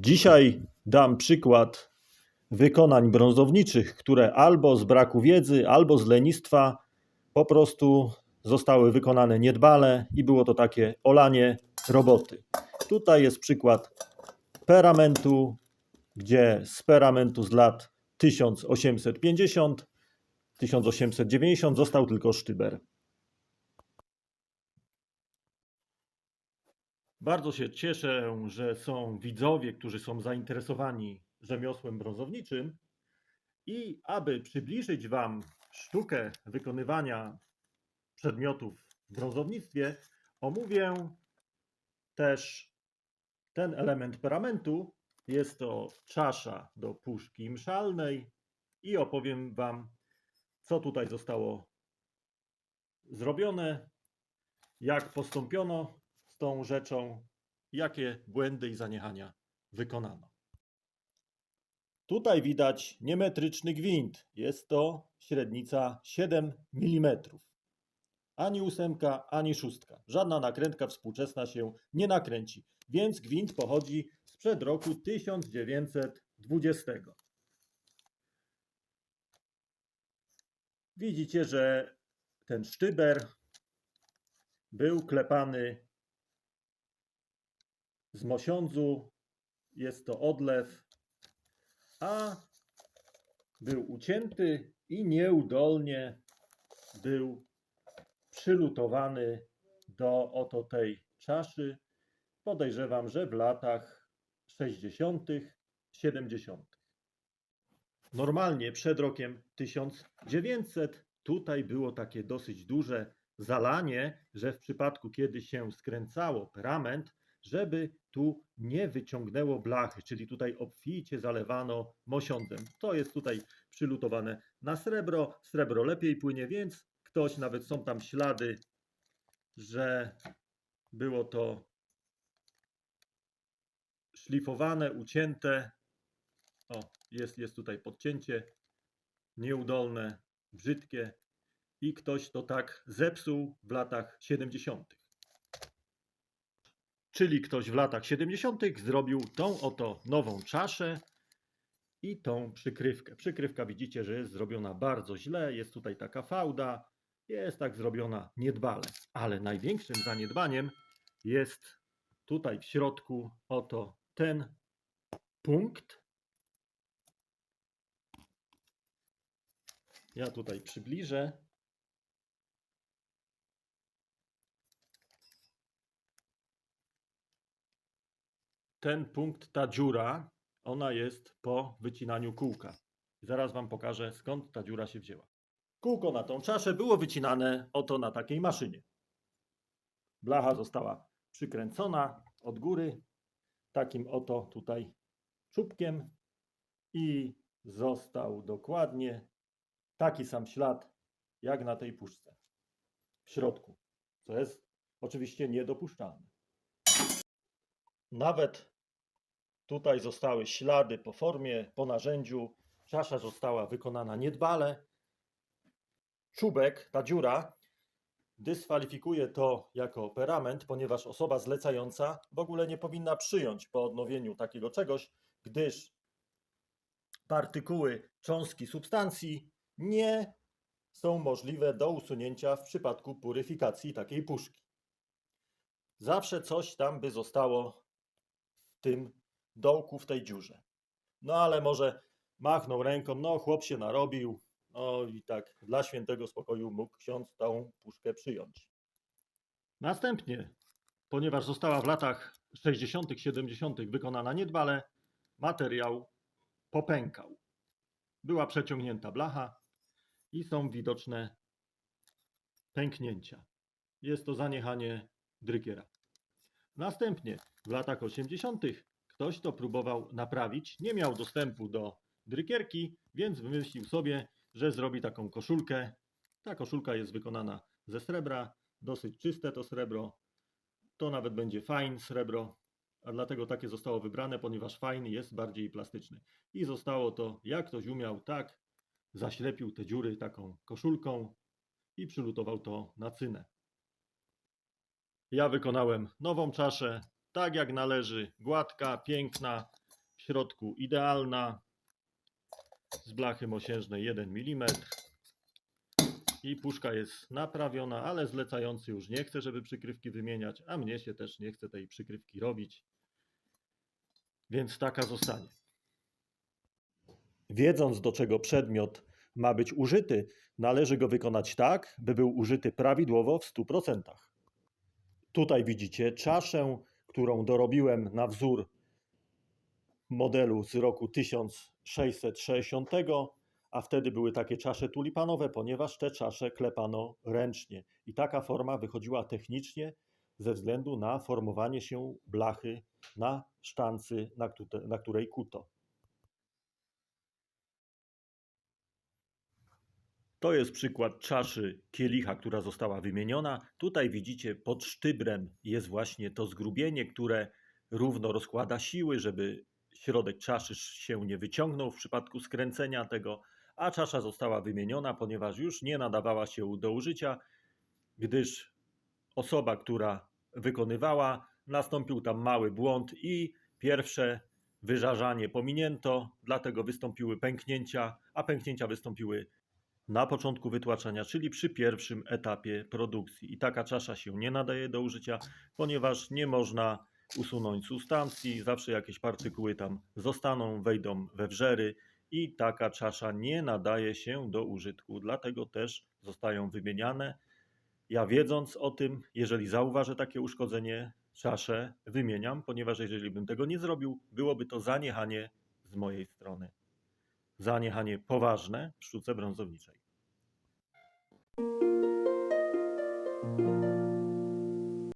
Dzisiaj dam przykład wykonań brązowniczych, które albo z braku wiedzy, albo z lenistwa po prostu zostały wykonane niedbale i było to takie olanie roboty. Tutaj jest przykład peramentu, gdzie z peramentu z lat 1850 1890 został tylko sztyber. Bardzo się cieszę, że są widzowie, którzy są zainteresowani rzemiosłem brązowniczym i aby przybliżyć Wam sztukę wykonywania przedmiotów w brązownictwie, omówię też ten element peramentu. Jest to czasza do puszki mszalnej i opowiem Wam, co tutaj zostało zrobione, jak postąpiono z tą rzeczą, jakie błędy i zaniechania wykonano. Tutaj widać niemetryczny gwint. Jest to średnica 7 mm. Ani ósemka, ani szóstka. Żadna nakrętka współczesna się nie nakręci, więc gwint pochodzi sprzed roku 1920. Widzicie, że ten sztyber był klepany z mosiądzu. Jest to odlew, a był ucięty i nieudolnie był przylutowany do oto tej czaszy. Podejrzewam, że w latach 60., 70. Normalnie przed rokiem 1900 tutaj było takie dosyć duże zalanie, że w przypadku kiedy się skręcało perament, żeby tu nie wyciągnęło blachy, czyli tutaj obficie zalewano mosiądzem. To jest tutaj przylutowane na srebro. Srebro lepiej płynie, więc ktoś, nawet są tam ślady, że było to szlifowane, ucięte. O, jest, jest tutaj podcięcie nieudolne, brzydkie i ktoś to tak zepsuł w latach 70. Czyli ktoś w latach 70. zrobił tą oto nową czaszę i tą przykrywkę. Przykrywka widzicie, że jest zrobiona bardzo źle, jest tutaj taka fałda, jest tak zrobiona niedbale. Ale największym zaniedbaniem jest tutaj w środku oto ten punkt. Ja tutaj przybliżę. Ten punkt, ta dziura, ona jest po wycinaniu kółka. Zaraz Wam pokażę, skąd ta dziura się wzięła. Kółko na tą czaszę było wycinane oto na takiej maszynie. Blacha została przykręcona od góry takim oto tutaj czubkiem i został dokładnie taki sam ślad jak na tej puszce w środku, co jest oczywiście niedopuszczalne. Nawet tutaj zostały ślady po formie, po narzędziu. Czasza została wykonana niedbale. Czubek, ta dziura, dyskwalifikuje to jako perament, ponieważ osoba zlecająca w ogóle nie powinna przyjąć po odnowieniu takiego czegoś, gdyż partykuły, cząstki substancji nie są możliwe do usunięcia w przypadku puryfikacji takiej puszki. Zawsze coś tam by zostało tym dołku, w tej dziurze. No ale może machnął ręką, no chłop się narobił, no i tak dla świętego spokoju mógł ksiądz tą puszkę przyjąć. Następnie, ponieważ została w latach 60., 70. wykonana niedbale, materiał popękał. Była przeciągnięta blacha i są widoczne pęknięcia. Jest to zaniechanie drykiera. Następnie w latach 80. ktoś to próbował naprawić, nie miał dostępu do drykierki, więc wymyślił sobie, że zrobi taką koszulkę. Ta koszulka jest wykonana ze srebra, dosyć czyste to srebro. To nawet będzie fajne srebro, a dlatego takie zostało wybrane, ponieważ fajny jest bardziej plastyczny. I zostało to, jak ktoś umiał, tak zaślepił te dziury taką koszulką i przylutował to na cynę. Ja wykonałem nową czaszę, tak jak należy, gładka, piękna, środku idealna, z blachy mosiężnej 1 mm. I puszka jest naprawiona, ale zlecający już nie chce, żeby przykrywki wymieniać, a mnie się też nie chce tej przykrywki robić. Więc taka zostanie. Wiedząc, do czego przedmiot ma być użyty, należy go wykonać tak, by był użyty prawidłowo w 100%. Tutaj widzicie czaszę, którą dorobiłem na wzór modelu z roku 1660, a wtedy były takie czasze tulipanowe, ponieważ te czasze klepano ręcznie. I taka forma wychodziła technicznie ze względu na formowanie się blachy na sztancy, na, na której kuto. To jest przykład czaszy kielicha, która została wymieniona. Tutaj widzicie pod sztybrem jest właśnie to zgrubienie, które równo rozkłada siły, żeby środek czaszy się nie wyciągnął w przypadku skręcenia tego, a czasza została wymieniona, ponieważ już nie nadawała się do użycia, gdyż osoba, która wykonywała, nastąpił tam mały błąd i pierwsze wyżarzanie pominięto, dlatego wystąpiły pęknięcia, a pęknięcia wystąpiły na początku wytłaczania, czyli przy pierwszym etapie produkcji. I taka czasza się nie nadaje do użycia, ponieważ nie można usunąć substancji, zawsze jakieś partykuły tam zostaną, wejdą we wrzery i taka czasza nie nadaje się do użytku, dlatego też zostają wymieniane. Ja wiedząc o tym, jeżeli zauważę takie uszkodzenie, czaszę wymieniam, ponieważ jeżeli bym tego nie zrobił, byłoby to zaniechanie z mojej strony zaniechanie poważne w sztuce brązowniczej.